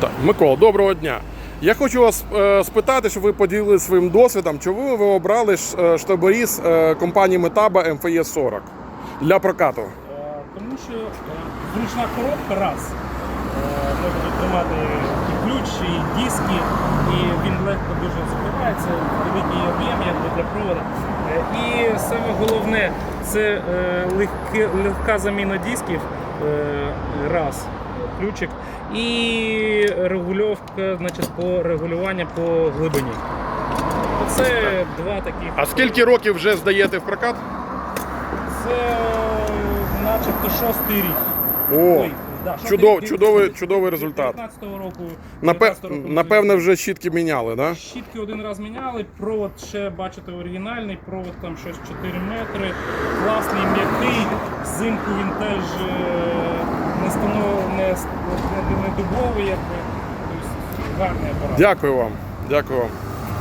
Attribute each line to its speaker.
Speaker 1: Так, Микола, доброго дня. Я хочу вас е, спитати, щоб ви поділилися своїм досвідом, чому ви обрали е, штаборіз е, компанії Метаба МФЄ 40 для прокату?
Speaker 2: Тому що зручна коробка раз. Можна тримати і ключ, і диски, і він легко дуже закривається, великий об'єм якби для проводу. Е, І саме головне це легка заміна дисків. Раз. Ключик. І регульовка, значить, по регулювання по глибині. Оце два таких.
Speaker 1: А скільки років вже здаєте в прокат?
Speaker 2: Це начебто шостий рік.
Speaker 1: О,
Speaker 2: Ой, да, шостий
Speaker 1: чудов,
Speaker 2: рік.
Speaker 1: чудовий, чудовий результат.
Speaker 2: 19-го року.
Speaker 1: Напе,
Speaker 2: 19-го року
Speaker 1: напевне, вже щітки міняли. Да?
Speaker 2: Щітки один раз міняли, провод ще бачите оригінальний, провод там щось 4 метри, класний, м'який, взимку він теж е, якби. Тобто гарний апарат.
Speaker 1: Дякую вам. Дякую вам.